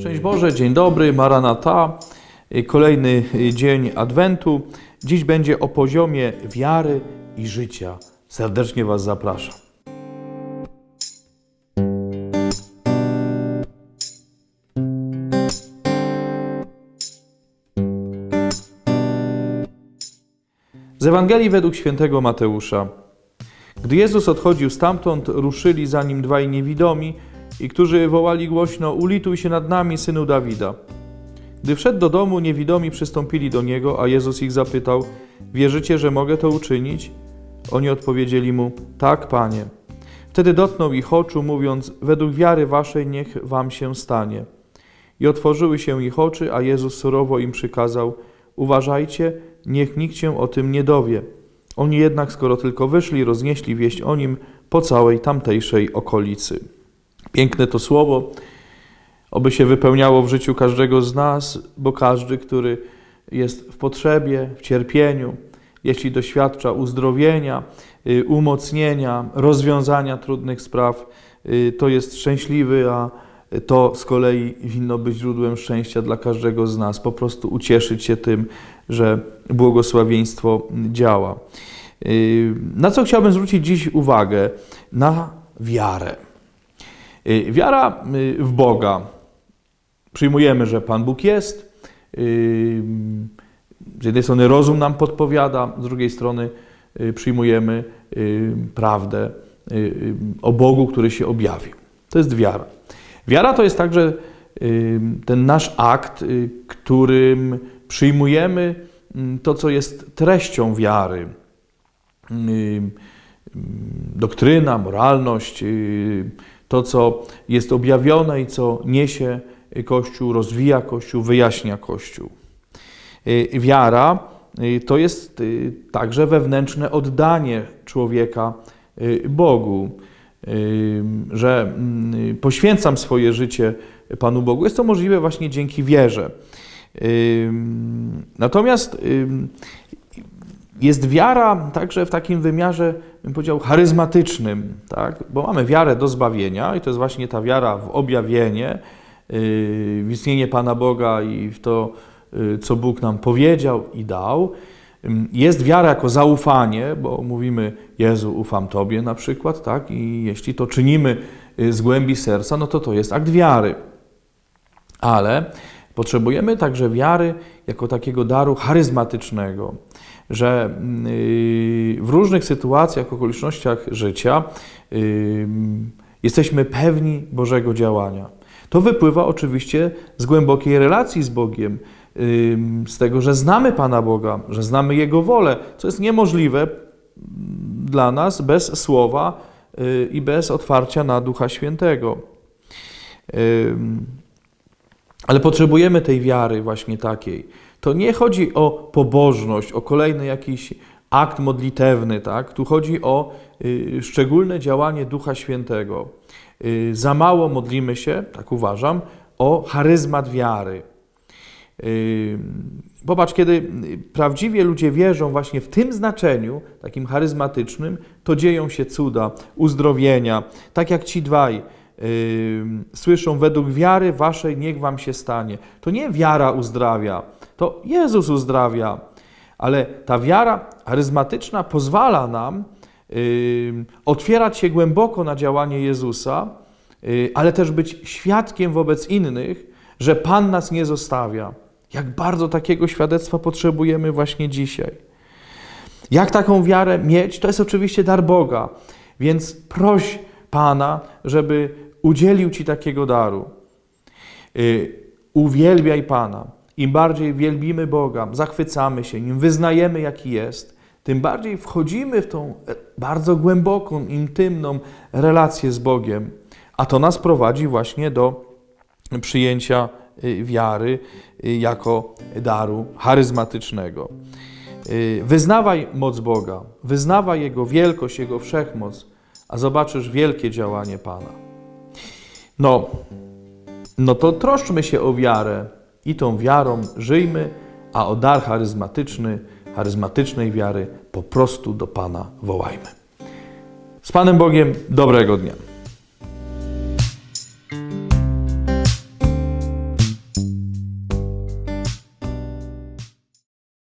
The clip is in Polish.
Szczęść Boże, dzień dobry, Maranata. Kolejny dzień Adwentu. Dziś będzie o poziomie wiary i życia. Serdecznie Was zapraszam. Z Ewangelii według świętego Mateusza. Gdy Jezus odchodził stamtąd, ruszyli za nim dwaj niewidomi, i którzy wołali głośno: Ulituj się nad nami, synu Dawida. Gdy wszedł do domu, niewidomi przystąpili do niego, a Jezus ich zapytał: Wierzycie, że mogę to uczynić? Oni odpowiedzieli mu: Tak, panie. Wtedy dotknął ich oczu, mówiąc: Według wiary waszej niech wam się stanie. I otworzyły się ich oczy, a Jezus surowo im przykazał: Uważajcie, niech nikt się o tym nie dowie. Oni jednak, skoro tylko wyszli, roznieśli wieść o nim po całej tamtejszej okolicy. Piękne to słowo, oby się wypełniało w życiu każdego z nas, bo każdy, który jest w potrzebie, w cierpieniu, jeśli doświadcza uzdrowienia, y, umocnienia, rozwiązania trudnych spraw, y, to jest szczęśliwy, a to z kolei winno być źródłem szczęścia dla każdego z nas. Po prostu ucieszyć się tym, że błogosławieństwo działa. Y, Na co chciałbym zwrócić dziś uwagę? Na wiarę. Y, Wiara y, w Boga. Przyjmujemy, że Pan Bóg jest. Y, Z jednej strony rozum nam podpowiada, z drugiej strony przyjmujemy prawdę o Bogu, który się objawił. To jest wiara. Wiara to jest także ten nasz akt, którym przyjmujemy to, co jest treścią wiary. Doktryna, moralność, to, co jest objawione i co niesie Kościół, rozwija Kościół, wyjaśnia Kościół. Y, Wiara y, to jest y, także wewnętrzne oddanie człowieka Bogu, że mm, poświęcam swoje życie Panu Bogu. Jest to możliwe właśnie dzięki wierze. Natomiast jest wiara także w takim wymiarze, bym powiedział, charyzmatycznym, tak? bo mamy wiarę do zbawienia i to jest właśnie ta wiara w objawienie, yy, w istnienie Pana Boga i w to, yy, co Bóg nam powiedział i dał. Ym, Jest wiara jako zaufanie, bo mówimy Jezu, ufam Tobie na przykład, tak? i jeśli to czynimy yy, z głębi serca, no to to jest akt wiary. Ale potrzebujemy także wiary jako takiego daru charyzmatycznego, że yy, w różnych sytuacjach, okolicznościach życia yy, jesteśmy pewni Bożego działania. To wypływa oczywiście z głębokiej relacji z Bogiem, yy, z tego, że znamy Pana Boga, że znamy Jego wolę, co jest niemożliwe dla nas bez słowa i bez otwarcia na Ducha Świętego. Ale potrzebujemy tej wiary właśnie takiej. To nie chodzi o pobożność, o kolejny jakiś akt modlitewny, tak? Tu chodzi o y, szczególne działanie Ducha Świętego. Y, za mało modlimy się, tak uważam, o charyzmat wiary. Y, Popatrz, kiedy y, prawdziwie ludzie wierzą właśnie w tym znaczeniu, takim charyzmatycznym, to dzieją się cuda, uzdrowienia. Tak jak ci dwaj słyszą, według wiary waszej niech wam się stanie. To nie wiara uzdrawia, to Jezus uzdrawia. Ale ta wiara charyzmatyczna pozwala nam otwierać się głęboko na działanie Jezusa, y, ale też być świadkiem wobec innych, że Pan nas nie zostawia. Jak bardzo takiego świadectwa potrzebujemy właśnie dzisiaj. Jak taką wiarę mieć? To jest oczywiście dar Boga, więc proś Pana, żeby udzielił Ci takiego daru. Y, Uwielbiaj Pana. Im bardziej wielbimy Boga, zachwycamy się Nim, wyznajemy, jaki jest, tym bardziej wchodzimy w tą e, bardzo głęboką, intymną relację z Bogiem. A to nas prowadzi właśnie do przyjęcia y, wiary y, jako daru charyzmatycznego. Wyznawaj moc Boga, wyznawaj Jego wielkość, Jego wszechmoc, a zobaczysz wielkie działanie Pana. No, no to troszczmy się o wiarę i tą wiarą żyjmy, a o dar charyzmatyczny, charyzmatycznej wiary po prostu do Pana wołajmy. Z Panem Bogiem dobrego dnia.